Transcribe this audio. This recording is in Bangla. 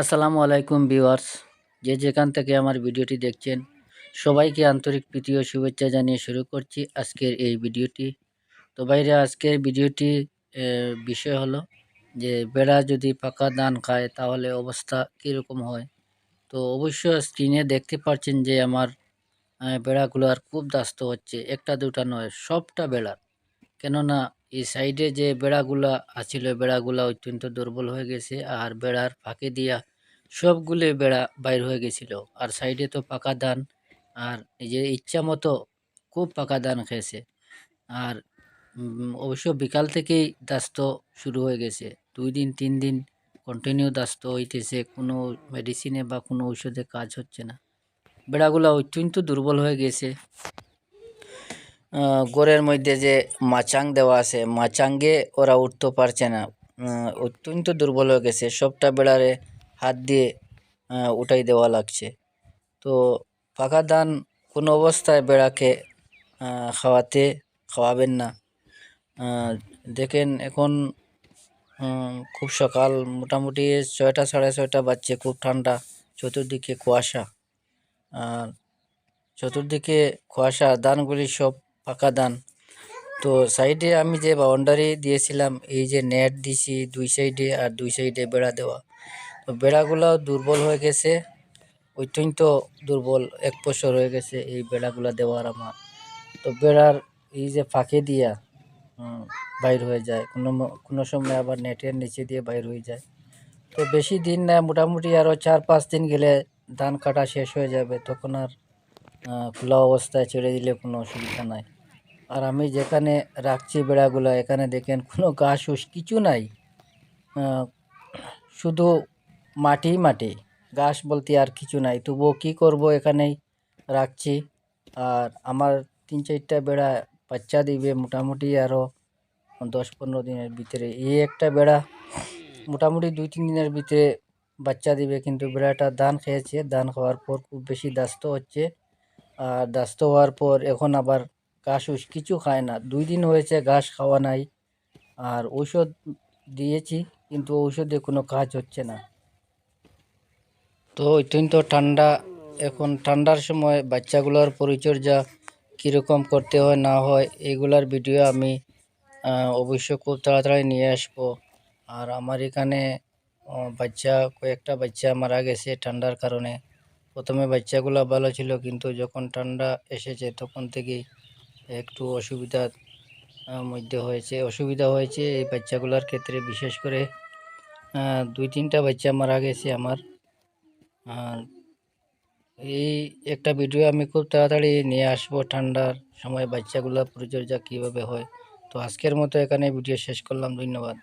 আসসালামু আলাইকুম ভিউয়ার্স। যে যেখান থেকে আমার ভিডিওটি দেখছেন, সবাইকে আন্তরিক প্রীতি ও শুভেচ্ছা জানিয়ে শুরু করছি আজকের এই ভিডিওটি। তো বাইরে আজকের ভিডিওটি বিষয় হলো যে বেড়া যদি পাকা ধান খায়, তাহলে অবস্থা কীরকম হয়? তো অবশ্য স্ক্রিনে দেখতে পাচ্ছেন যে আমার বেড়াগুলো আর খুব দাস্ত হচ্ছে। একটা দুটা নয়, সবটা বেড়া কেননা এই সাইডে যে বেড়াগুলা আছিল বেড়াগুলা অত্যন্ত দুর্বল হয়ে গেছে আর বেড়ার ফাঁকে দিয়া সবগুলো বেড়া বাইর হয়ে গেছিল। আর সাইডে তো পাকা ধান আর যে ইচ্ছা মতো খুব পাকা ধান খেয়েছে। আর অবশ্য বিকাল থেকেই দাস্ত শুরু হয়ে গেছে। দুই দিন, তিন দিন কন্টিনিউ দাস্ত হইতেছে, কোনো মেডিসিনে বা কোনো ঔষধে কাজ হচ্ছে না। বেড়াগুলা অত্যন্ত দুর্বল হয়ে গেছে। গোড়ের মধ্যে যে মাচাং দেওয়া আছে মাচাঙ্গে ওরা উঠতে পারছে না। অত্যন্ত দুর্বল হয়ে গেছে। সবটা বেড়ারে হাত দিয়ে উঠাই দেওয়া লাগছে। তো পাকা ধান কোনো অবস্থায় বেড়াকে খাওয়াতে খাওয়াবেন না। দেখেন এখন খুব সকাল, মোটামুটি ছয়টা, সাড়ে ছয়টা বাজছে, খুব ঠান্ডা, চতুর্দিকে কুয়াশা। আর চতুর্দিকে কুয়াশা, ধানগুলি সব পাকা ধান। তো সাইডে আমি যে বাউন্ডারি দিয়েছিলাম, এই যে নেট দিছি দুই সাইডে আর দুই সাইডে বেড়া দেওয়া। তো বেড়াগুলাও দুর্বল হয়ে গেছে অত্যন্ত দুর্বল, এক বছর হয়ে গেছে এই বেড়াগুলো দেওয়ার আমার। তো বেড়ার এই যে ফাঁকে দিয়া বাইর হয়ে যায়। কোনো কোনো সময় আবার নেটের নিচে দিয়ে বাইর হয়ে যায়। তো বেশি দিন না, মোটামুটি আরও চার পাঁচ দিন গেলে ধান কাটা শেষ হয়ে যাবে, তখন আর খোলা অবস্থায় ছেড়ে দিলে কোনো অসুবিধা নাই। আর আমি যেখানে রাখছি বেড়াগুলো, এখানে দেখেন কোনো ঘাস কিছু নাই। শুধু মাটি মাটি, ঘাস বলতে আর কিছু নাই। তবুও কী করব এখানেই রাখছি। আর আমার তিন চারটা বেড়া বাচ্চা দিবে, মোটামুটি আরও দশ পনেরো দিনের ভিতরে। এই একটা বেড়া মোটামুটি দুই তিন দিনের ভিতরে বাচ্চা দিবে, কিন্তু বেড়াটা ধান খেয়েছে। ধান খাওয়ার পর খুব বেশি দাস্ত হচ্ছে। আর দাস্ত হওয়ার পর এখন আবার ঘাস উস কিছু খায় না। দুই দিন হয়েছে ঘাস খাওয়া নাই। আর ঔষধ দিয়েছি, কিন্তু ঔষধে কোনো কাজ হচ্ছে না। তো অত্যন্ত ঠান্ডা। এখন ঠান্ডার সময় বাচ্চাগুলোর পরিচর্যা কীরকম করতে হয়, না হয়, এগুলার ভিডিও আমি অবশ্য খুব তাড়াতাড়ি নিয়ে আসব। আর আমার এখানে বাচ্চা, কয়েকটা বাচ্চা মারা গেছে ঠান্ডার কারণে। প্রথমে বাচ্চাগুলো ভালো ছিল, কিন্তু যখন ঠান্ডা এসেছে তখন থেকেই একটু অসুবিধার মধ্যে হয়েছে। অসুবিধা হয়েছে এই বাচ্চাগুলোর ক্ষেত্রে, বিশেষ করে দুই তিনটা বাচ্চা মারা গেছে আমার। আর এই একটা ভিডিও আমি খুব তাড়াতাড়ি নিয়ে আসব, ঠান্ডার সময় বাচ্চাগুলোর পরিচর্যা কীভাবে হয়। তো আজকের মতো এখানে ভিডিও শেষ করলাম, ধন্যবাদ।